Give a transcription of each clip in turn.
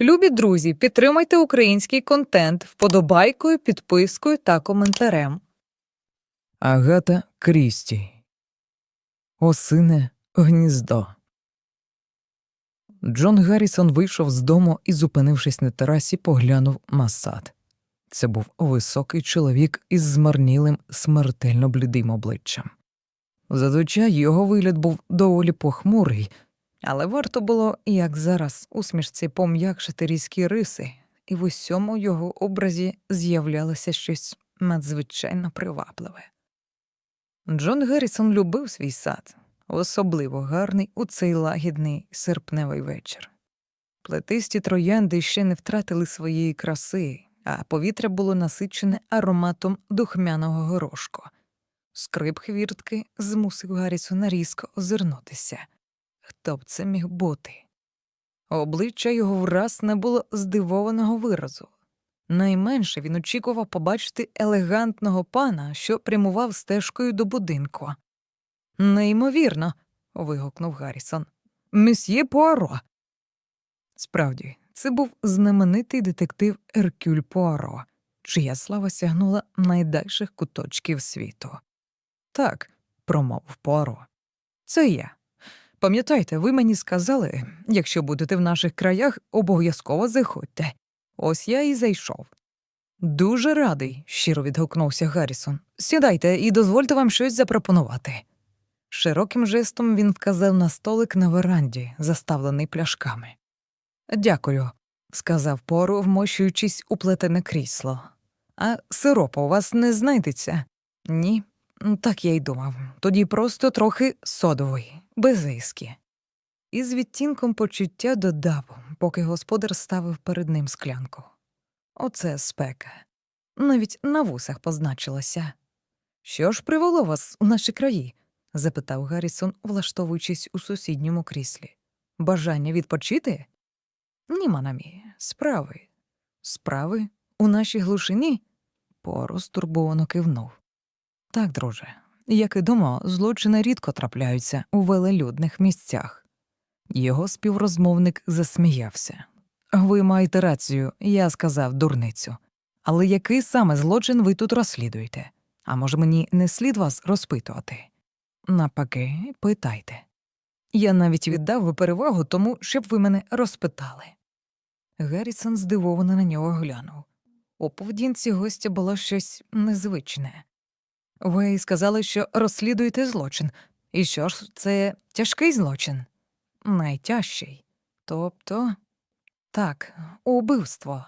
Любі друзі, підтримайте український контент вподобайкою, підпискою та коментарем. Агата Крісті. Осине гніздо. Джон Гаррісон вийшов з дому і, зупинившись на терасі, поглянув на сад. Це був високий чоловік із змарнілим, смертельно блідим обличчям. Зазвичай його вигляд був доволі похмурий, але варто було, як зараз, усмішці пом'якшити різкі риси, і в усьому його образі з'являлося щось надзвичайно привабливе. Джон Геррісон любив свій сад, особливо гарний у цей лагідний серпневий вечір. Плетисті троянди ще не втратили своєї краси, а повітря було насичене ароматом духмяного горошку. Скрип хвіртки змусив Гаррісона різко озирнутися. Хто б це міг бути? Обличчя його враз не було здивованого виразу. Найменше він очікував побачити елегантного пана, що прямував стежкою до будинку. Неймовірно. вигукнув Гаррісон. Месьє Пуаро. Справді, це був знаменитий детектив Еркюль Пуаро, чия слава сягнула найдальших куточків світу. Так, промовив Пуаро. Це я. Пам'ятайте, ви мені сказали, якщо будете в наших краях, обов'язково заходьте. Ось я і зайшов. Дуже радий, щиро відгукнувся Гаррісон. Сідайте і дозвольте вам щось запропонувати. Широким жестом він вказав на столик на веранді, заставлений пляшками. Дякую, сказав Поро, вмощуючись у плетене крісло. А сиропа у вас не знайдеться? Ні, так я й думав. Тоді просто трохи содовий, без іски. І з відтінком почуття додав, поки господар ставив перед ним склянку. Оце спека. Навіть на вусах позначилося. Що ж привело вас у наші краї? запитав Гаррісон, влаштовуючись у сусідньому кріслі. Бажання відпочити? Ні, манамі, справи. Справи у нашій глушині? Поро стурбовано кивнув. Так, друже, як і думав, злочини рідко трапляються у велелюдних місцях. Його співрозмовник засміявся. Ви маєте рацію, я сказав дурницю. Але який саме злочин ви тут розслідуєте? А може, мені не слід вас розпитувати? Напаки, питайте. Я навіть віддав перевагу тому, щоб ви мене розпитали. Геррісон здивовано на нього глянув. У поведінці гостя було щось незвичне. Ви сказали, що розслідуєте злочин. І що ж, це тяжкий злочин? Найтяжчий. Тобто, так, убивство.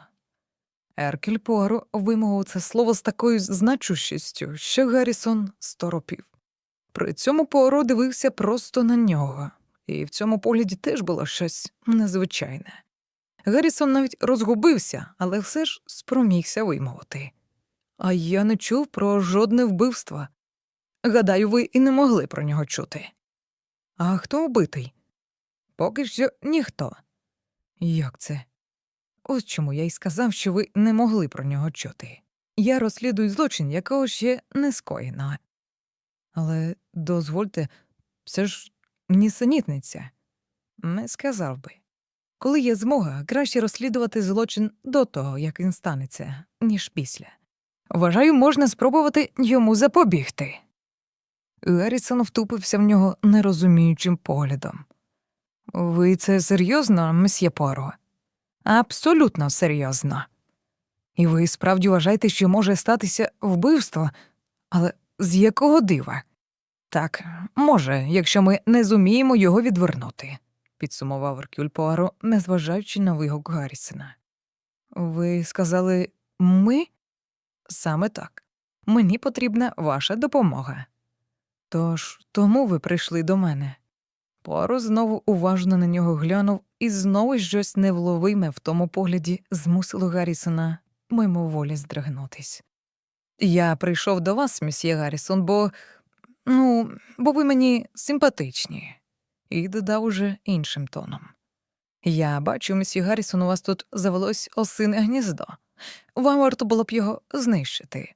Еркель Пуаро вимовив це слово з такою значущістю, що Гаррісон сторопів. При цьому Пуаро дивився просто на нього, і в цьому погляді теж було щось незвичайне. Гаррісон навіть розгубився, але все ж спромігся вимовити. А я не чув про жодне вбивство. Гадаю, ви і не могли про нього чути. А хто убитий? Поки що ніхто. Як це? Ось чому я й сказав, що ви не могли про нього чути. Я розслідую злочин, якого ще не скоєно. Але дозвольте, це ж нісенітниця. Не сказав би. Коли є змога, краще розслідувати злочин до того, як він станеться, ніж після. Вважаю, можна спробувати йому запобігти. Гаррісон втупився в нього нерозуміючим поглядом. Ви це серйозно, месьє Поро? Абсолютно серйозно. І ви справді вважаєте, що може статися вбивство, але з якого дива? Так, може, якщо ми не зуміємо його відвернути, підсумував Еркюль Пуаро, незважаючи на вигук Гаррісона. Ви сказали ми? Саме так. Мені потрібна ваша допомога. Тож тому ви прийшли до мене. Пуаро знову уважно на нього глянув, і знову щось невловиме в тому погляді змусило Гаррісона мимоволі здригнутись. Я прийшов до вас, місьє Гаррісон, бо ну, бо ви мені симпатичні, і додав уже іншим тоном. Я бачу, місьє Гаррісон, у вас тут завелось осине гніздо. Вам варто було б його знищити.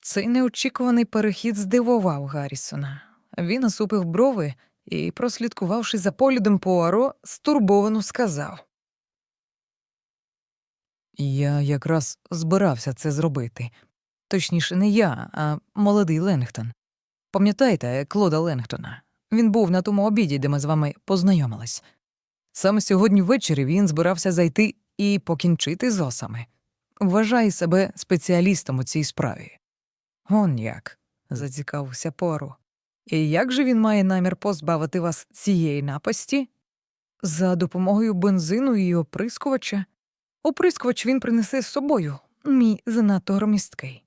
Цей неочікуваний перехід здивував Гаррісона. Він осупив брови і, прослідкувавши за поглядом Пуаро, стурбовано сказав Я якраз збирався це зробити. Точніше, не я, а молодий Ленгтон. Пам'ятаєте Клода Ленгтона? Він був на тому обіді, де ми з вами познайомились. Саме сьогодні ввечері він збирався зайти і покінчити з осами. Вважає себе спеціалістом у цій справі. Он як, зацікавився Поро. І як же він має намір позбавити вас цієї напасті? За допомогою бензину і оприскувача? Оприскувач він принесе з собою, мій занадто громісткий.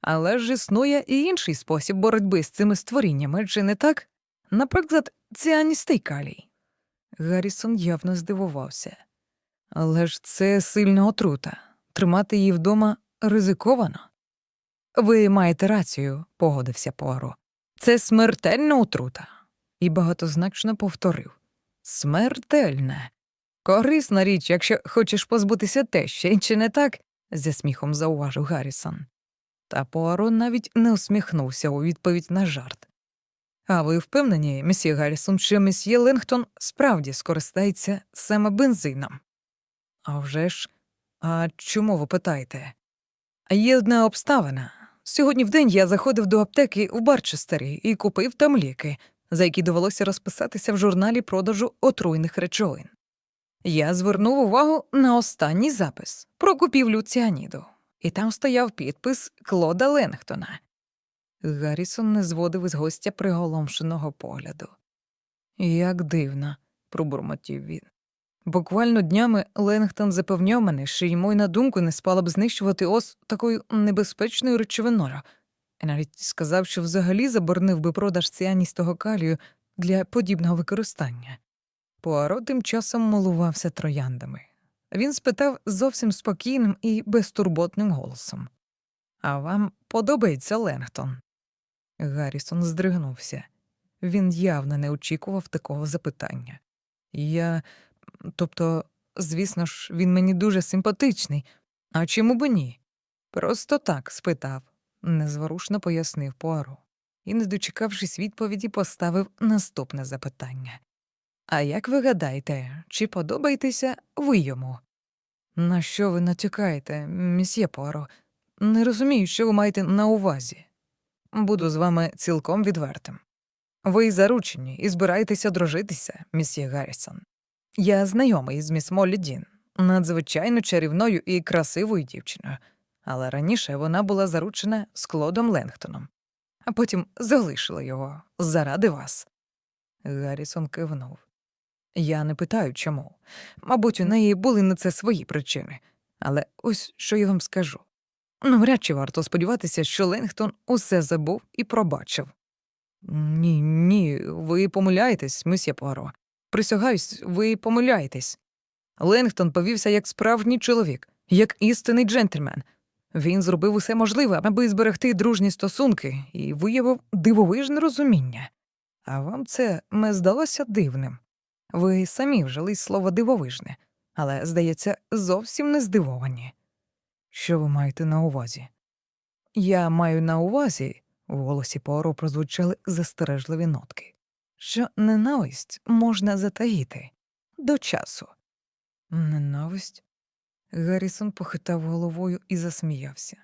Але ж існує і інший спосіб боротьби з цими створіннями, чи не так? Наприклад, ціаністий калій. Гаррісон явно здивувався. Але ж це сильна отрута. Тримати її вдома ризиковано. Ви маєте рацію, погодився Пуаро. Це смертельна отрута. І багатозначно повторив Смертельна. Корисна річ, якщо хочеш позбутися тещі, чи не так? зі сміхом зауважив Гаррісон. Та Пуаро навіть не усміхнувся у відповідь на жарт. А ви впевнені, месьє Гаррісон, що месьє Ленгтон справді скористається саме бензином? А вже ж, а чому ви питаєте? Є одна обставина. Сьогодні вдень я заходив до аптеки в Барчестері і купив там ліки, за які довелося розписатися в журналі продажу отруйних речовин. Я звернув увагу на останній запис про купівлю ціаніду, і там стояв підпис Клода Ленгтона. Гаррісон не зводив із гостя приголомшеного погляду. Як дивно, пробурмотів він. Буквально днями Ленгтон запевняв мене, що йому й на думку не спало б знищувати ос такою небезпечною речовиною, і навіть сказав, що взагалі заборонив би продаж ціаністого калію для подібного використання. Пуаро тим часом милувався трояндами. Він спитав зовсім спокійним і безтурботним голосом А вам подобається Ленгтон? Гаррісон здригнувся. Він явно не очікував такого запитання. Я. Тобто, звісно ж, він мені дуже симпатичний. А чому б ні? Просто так спитав, незворушно пояснив Пуаро. І, не дочекавшись відповіді, поставив наступне запитання. А як ви гадаєте, чи подобаєтеся ви йому? На що ви натякаєте, місьє Пуаро? Не розумію, що ви маєте на увазі. Буду з вами цілком відвертим. Ви заручені і збираєтеся дружитися, місьє Гаррісон. Я знайомий з міс Моллі Дін, надзвичайно чарівною і красивою дівчиною, але раніше вона була заручена з Клодом Ленгтоном, а потім залишила його заради вас. Гаррісон кивнув. Я не питаю, чому. Мабуть, у неї були на це свої причини. Але ось що я вам скажу. Навряд чи варто сподіватися, що Ленгтон усе забув і пробачив. Ні, ні, ви помиляєтесь, месьє Пуаро. Присягаюсь, ви помиляєтесь. Ленгтон повівся як справжній чоловік, як істинний джентльмен. Він зробив усе можливе, аби зберегти дружні стосунки, і виявив дивовижне розуміння. А вам це не здалося дивним. Ви самі вжили слово дивовижне, але, здається, зовсім не здивовані. Що ви маєте на увазі? Я маю на увазі, в голосі Пуаро прозвучали застережливі нотки, що ненависть можна затаїти до часу. Ненависть? Гаррісон похитав головою і засміявся.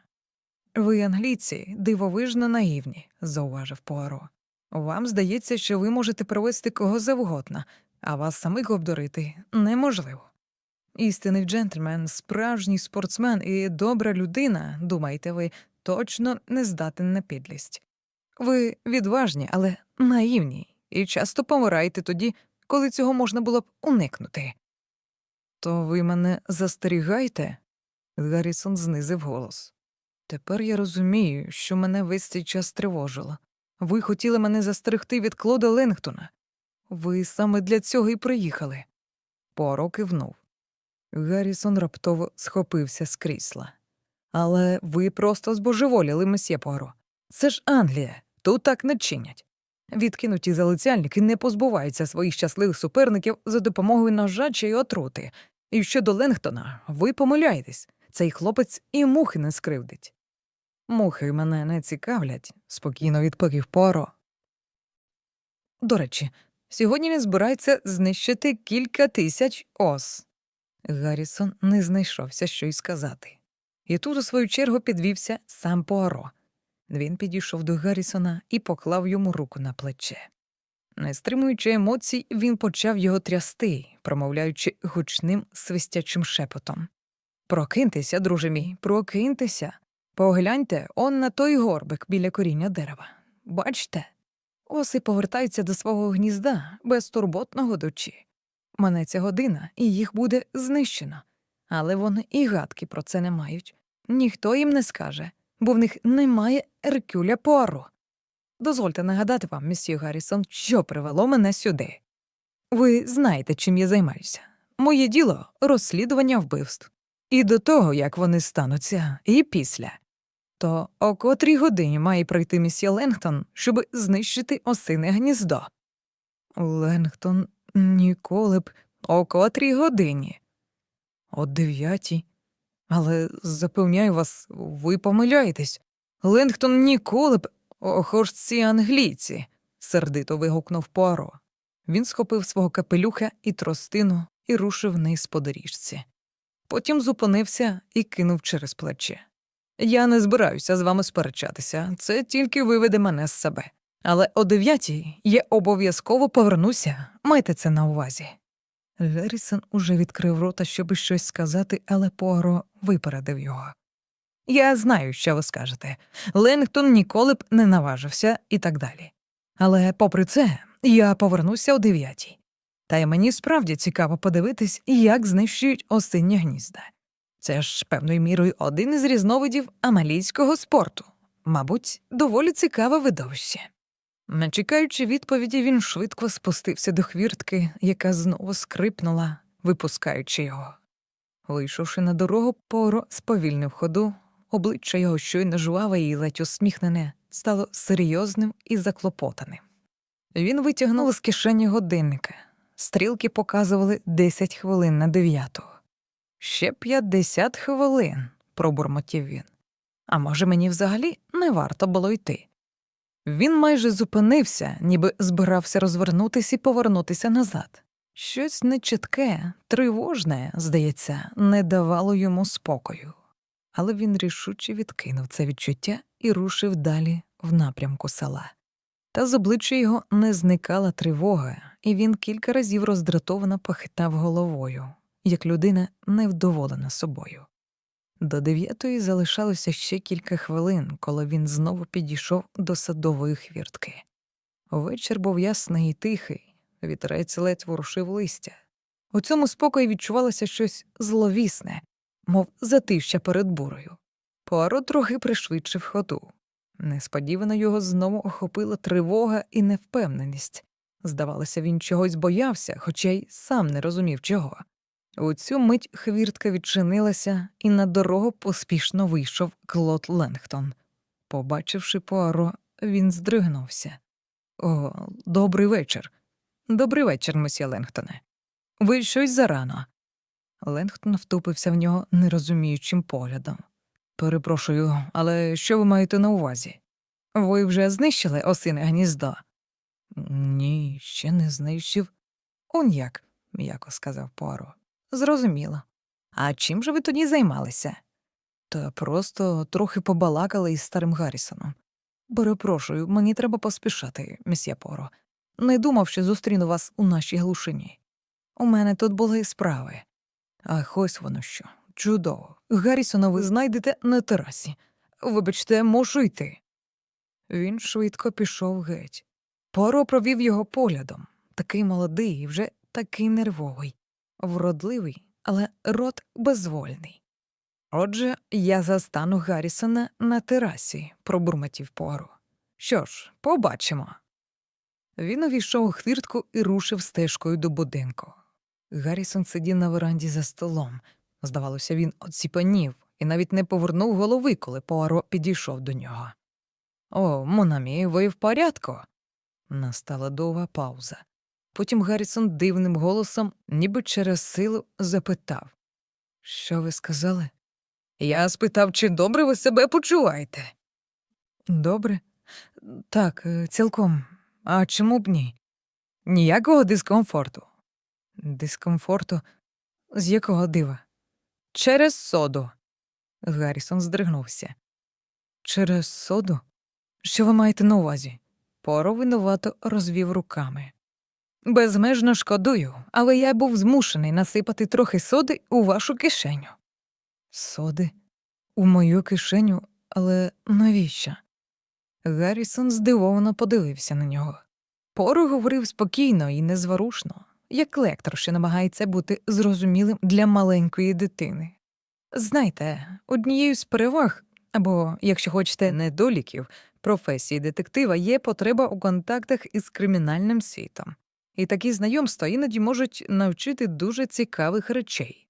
Ви, англійці, дивовижно наївні, зауважив Пуаро. Вам здається, що ви можете провести кого завгодно, а вас самих обдурити неможливо. Істинний джентльмен, справжній спортсмен і добра людина, думаєте ви, точно не здатен на підлість. Ви відважні, але наївні, і часто помираєте тоді, коли цього можна було б уникнути. То ви мене застерігаєте? Гаррісон знизив голос. Тепер я розумію, що мене весь цей час тривожило. Ви хотіли мене застерегти від Клода Ленгтона. Ви саме для цього і приїхали. Поро кивнув. Гаррісон раптово схопився з крісла. Але ви просто збожеволіли, месьє Поро. Це ж Англія, тут так не чинять. Відкинуті залицяльники не позбуваються своїх щасливих суперників за допомогою ножа чи отрути. І щодо Ленгтона, ви помиляєтесь, цей хлопець і мухи не скривдить. Мухи мене не цікавлять, спокійно відповів Поро. До речі, сьогодні він збирається знищити кілька тисяч ос. Гаррісон не знайшовся, що й сказати. І тут, у свою чергу, підвівся сам Пуаро. Він підійшов до Гаррісона і поклав йому руку на плече. Не стримуючи емоцій, він почав його трясти, промовляючи гучним свистячим шепотом. Прокиньтеся, друже мій, прокиньтеся. Погляньте он на той горбик біля коріння дерева. Бачте, оси повертаються до свого гнізда безтурботно годучи. Манеться година, і їх буде знищено. Але вони і гадки про це не мають. Ніхто їм не скаже, бо в них немає Еркюля Пуаро. Дозвольте нагадати вам, місьє Гаррісон, що привело мене сюди. Ви знаєте, чим я займаюся. Моє діло розслідування вбивств. І до того, як вони стануться, і після. То о котрій годині має прийти місьє Ленгтон, щоб знищити осине гніздо? Ленгтон ніколи б о котрій годині. О дев'ятій. Але запевняю вас, ви помиляєтесь. Ленгтон ніколи б. Охо ж ці англійці. сердито вигукнув Пуаро. Він схопив свого капелюха і тростину і рушив вниз по доріжці. Потім зупинився і кинув через плече. Я не збираюся з вами сперечатися, це тільки виведе мене з себе. Але о дев'ятій я обов'язково повернуся, майте це на увазі. Лерісон уже відкрив рота, щоби щось сказати, але Пуаро випередив його. Я знаю, що ви скажете. Ленгтон ніколи б не наважився і так далі. Але, попри це, я повернуся о дев'ятій. Та й мені справді цікаво подивитись, як знищують осинні гнізда. Це ж певною мірою один із різновидів амалійського спорту. Мабуть, доволі цікаве видовище. Не чекаючи відповіді, він швидко спустився до хвіртки, яка знову скрипнула, випускаючи його. Вийшовши на дорогу, Поро сповільнив ходу, обличчя його щойно жваве і ледь усміхнене, стало серйозним і заклопотаним. Він витягнув з кишені годинника. Стрілки показували 10 хвилин на дев'яту. Ще 50 хвилин, пробурмотів він. А може, мені взагалі не варто було йти. Він майже зупинився, ніби збирався розвернутися і повернутися назад. Щось нечітке, тривожне, здається, не давало йому спокою. Але він рішуче відкинув це відчуття і рушив далі в напрямку села. Та з обличчя його не зникала тривога, і він кілька разів роздратовано похитав головою, як людина невдоволена собою. До дев'ятої залишалося ще кілька хвилин, коли він знову підійшов до садової хвіртки. Вечір був ясний і тихий, вітерець ледь ворушив листя. У цьому спокої відчувалося щось зловісне, мов затища перед бурою. Пуаро трохи пришвидшив ходу. Несподівано його знову охопила тривога і невпевненість. Здавалося, він чогось боявся, хоча й сам не розумів чого. У цю мить хвіртка відчинилася, і на дорогу поспішно вийшов Клод Ленгтон. Побачивши Пуаро, він здригнувся. О, добрий вечір. Добрий вечір, месьє Ленгтоне. Ви щось зарано. Ленгтон втупився в нього нерозуміючим поглядом. Перепрошую, але що ви маєте на увазі? Ви вже знищили осине гніздо? Ні, ще не знищив. Он як, м'яко сказав Пуаро. Зрозуміло. А чим же ви тоді займалися? Та просто трохи побалакали із старим Гаррісоном. Перепрошую, мені треба поспішати, місьє Поро. Не думав, що зустріну вас у нашій глушині. У мене тут були справи. Ах, ось воно що. Чудово. Гаррісона ви знайдете на терасі. Вибачте, можу йти. Він швидко пішов геть. Поро провів його поглядом. Такий молодий і вже такий нервовий, вродливий, але рот безвольний. Отже, я застану Гаррісона на терасі, пробурмотів Поро. Що ж, побачимо. Він увійшов у хвіртку і рушив стежкою до будинку. Гаррісон сидів на веранді за столом. Здавалося, він оціпанів і навіть не повернув голови, коли Пуаро підійшов до нього. О, Монамі, ви в порядку? Настала довга пауза. Потім Гаррісон дивним голосом, ніби через силу, запитав Що ви сказали? Я спитав, чи добре ви себе почуваєте? Добре. Так, е, цілком. А чому б ні? Ніякого дискомфорту. Дискомфорту? З якого дива? Через соду. Гаррісон здригнувся. Через соду? Що ви маєте на увазі? Поро винувато розвів руками. Безмежно шкодую, але я був змушений насипати трохи соди у вашу кишеню. Соди? У мою кишеню, але навіщо? Гаррісон здивовано подивився на нього. Поро говорив спокійно і незворушно, як лектор, що намагається бути зрозумілим для маленької дитини. Знаєте, однією з переваг, або, якщо хочете, недоліків професії детектива є потреба у контактах із кримінальним світом, і такі знайомства іноді можуть навчити дуже цікавих речей.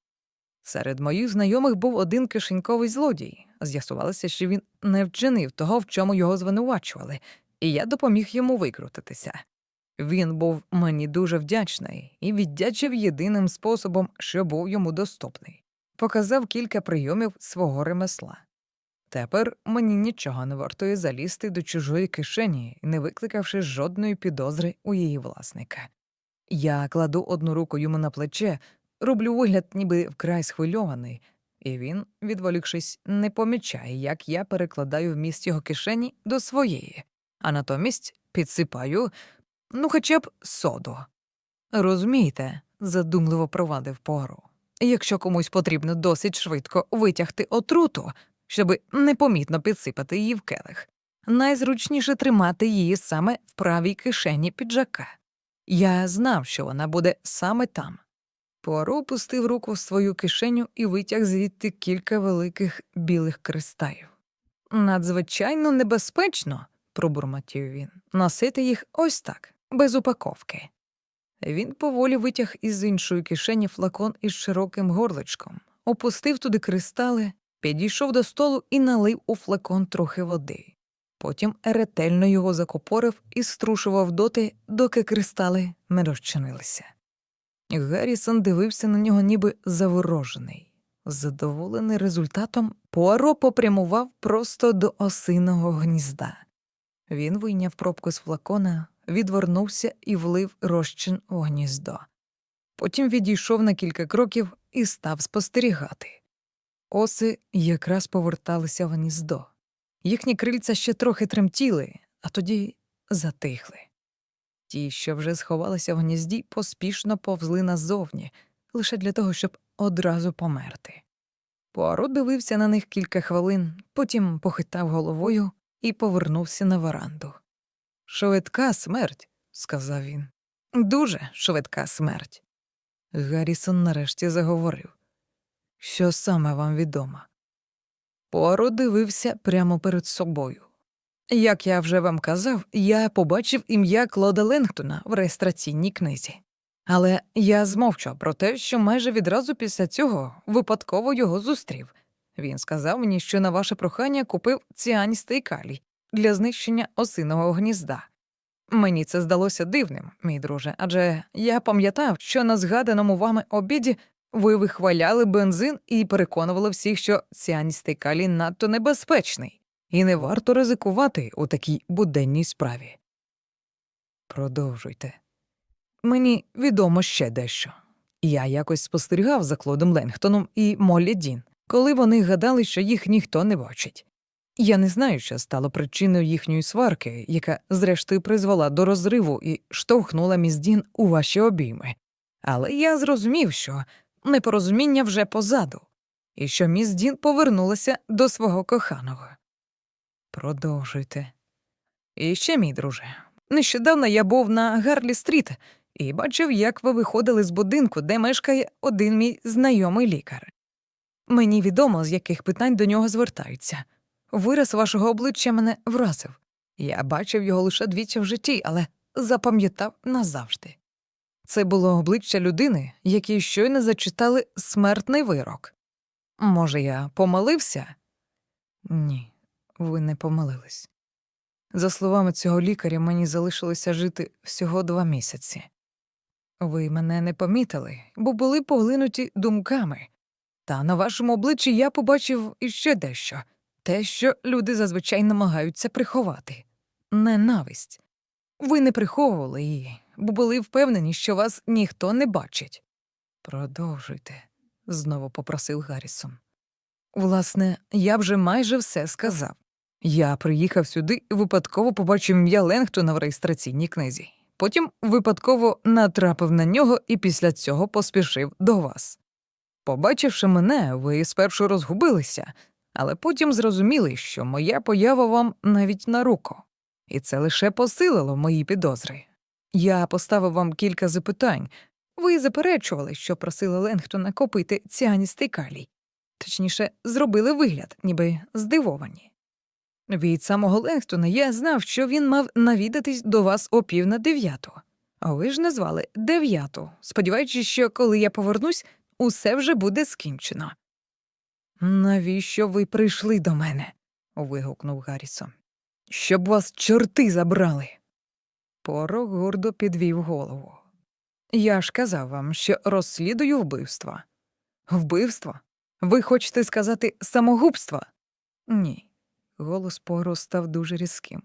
Серед моїх знайомих був один кишеньковий злодій. З'ясувалося, що він не вчинив того, в чому його звинувачували, і я допоміг йому викрутитися. Він був мені дуже вдячний і віддячив єдиним способом, що був йому доступний. Показав кілька прийомів свого ремесла. Тепер мені нічого не вартує залізти до чужої кишені, не викликавши жодної підозри у її власника. Я кладу одну руку йому на плече, роблю вигляд, ніби вкрай схвильований, і він, відволікшись, не помічає, як я перекладаю вміст його кишені до своєї, а натомість підсипаю, ну, хоча б соду. Розумієте, задумливо провадив Пуаро. Якщо комусь потрібно досить швидко витягти отруту, щоби непомітно підсипати її в келих, найзручніше тримати її саме в правій кишені піджака. Я знав, що вона буде саме там. Пуаро опустив руку в свою кишеню і витяг звідти кілька великих білих кристалів. Надзвичайно небезпечно, пробурмотів він, носити їх ось так, без упаковки. Він поволі витяг із іншої кишені флакон із широким горличком, опустив туди кристали, підійшов до столу і налив у флакон трохи води. Потім ретельно його закопорив і струшував доти, доки кристали не розчинилися. Гаррісон дивився на нього ніби заворожений. Задоволений результатом, Пуаро попрямував просто до осиного гнізда. Він вийняв пробку з флакона, відвернувся і влив розчин у гніздо. Потім відійшов на кілька кроків і став спостерігати. Оси якраз поверталися в гніздо. Їхні крильця ще трохи тремтіли, а тоді затихли. Ті, що вже сховалися в гнізді, поспішно повзли назовні, лише для того, щоб одразу померти. Пуаро дивився на них кілька хвилин, потім похитав головою і повернувся на веранду. Швидка смерть, сказав він. Дуже швидка смерть. Гаррісон нарешті заговорив. Що саме вам відомо? Пуаро дивився прямо перед собою. Як я вже вам казав, я побачив ім'я Клода Ленгтона в реєстраційній книзі. Але я змовчав про те, що майже відразу після цього випадково його зустрів. Він сказав мені, що на ваше прохання купив ціаністий калій для знищення осиного гнізда. Мені це здалося дивним, мій друже, адже я пам'ятав, що на згаданому вами обіді ви вихваляли бензин і переконували всіх, що ціаністий калій надто небезпечний, і не варто ризикувати у такій буденній справі. Продовжуйте. Мені відомо ще дещо. Я якось спостерігав за Клодом Ленгтоном і Моллі Дін, коли вони гадали, що їх ніхто не бачить. Я не знаю, що стало причиною їхньої сварки, яка, зрештою, призвела до розриву і штовхнула міс Дін у ваші обійми. Але я зрозумів, що непорозуміння вже позаду, і що міс Дін повернулася до свого коханого. Продовжуйте. І ще, мій друже, нещодавно я був на Гарлі Стріт і бачив, як ви виходили з будинку, де мешкає один мій знайомий лікар. Мені відомо, з яких питань до нього звертаються. Вираз вашого обличчя мене вразив. Я бачив його лише двічі в житті, але запам'ятав назавжди. Це було обличчя людини, якій щойно зачитали смертний вирок. Може, я помилився? Ні, ви не помилились. За словами цього лікаря, мені залишилося жити всього два місяці. Ви мене не помітили, бо були поглинуті думками. Та на вашому обличчі я побачив іще дещо те, що люди зазвичай намагаються приховати ненависть. Ви не приховували її, бо були впевнені, що вас ніхто не бачить. Продовжуйте, знову попросив Гаррісон. Власне, я вже майже все сказав. Я приїхав сюди і випадково побачив ім'я Ленгтона в реєстраційній книзі. Потім випадково натрапив на нього і після цього поспішив до вас. Побачивши мене, ви спершу розгубилися, але потім зрозуміли, що моя поява вам навіть на руку, і це лише посилило мої підозри. Я поставив вам кілька запитань. Ви заперечували, що просили Ленгтона купити ціаністий калій. Точніше, зробили вигляд, ніби здивовані. Від самого Ленгтона я знав, що він мав навідатись до вас о пів на дев'яту. А ви ж назвали дев'яту, сподіваючись, що коли я повернусь, усе вже буде скінчено. Навіщо ви прийшли до мене? вигукнув Гаррісон. Щоб вас чорти забрали. Поро гордо підвів голову. Я ж казав вам, що розслідую вбивство. Вбивство? Ви хочете сказати самогубство? Ні. Голос Поро став дуже різким.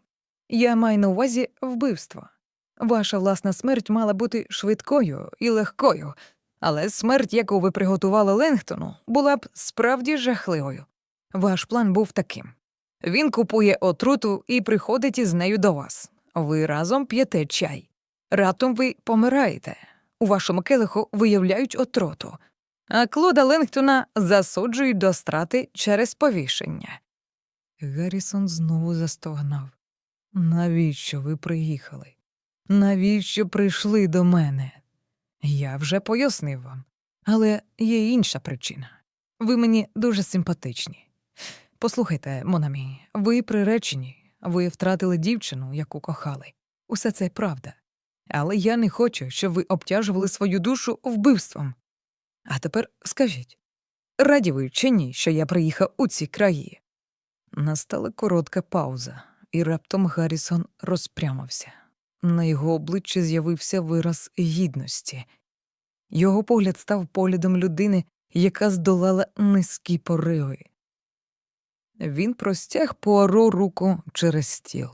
Я маю на увазі вбивство. Ваша власна смерть мала бути швидкою і легкою, але смерть, яку ви приготували Ленгтону, була б справді жахливою. Ваш план був таким: він купує отруту і приходить із нею до вас. Ви разом п'єте чай. Раптом ви помираєте. У вашому келиху виявляють отруту, а Клода Ленгтона засуджують до страти через повішення. Гаррісон знову застогнав. Навіщо ви приїхали? Навіщо прийшли до мене? Я вже пояснив вам, але є інша причина. Ви мені дуже симпатичні. Послухайте, Монамі, ви приречені, ви втратили дівчину, яку кохали. Усе це правда. Але я не хочу, щоб ви обтяжували свою душу вбивством. А тепер скажіть, раді ви чи ні, що я приїхав у ці краї? Настала коротка пауза, і раптом Гаррісон розпрямився. На його обличчі з'явився вираз гідності. Його погляд став поглядом людини, яка здолала низькі пориви. Він простяг Пуаро руку через стіл.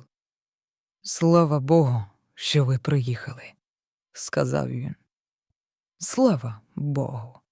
Слава Богу, що ви приїхали, сказав він. Слава Богу.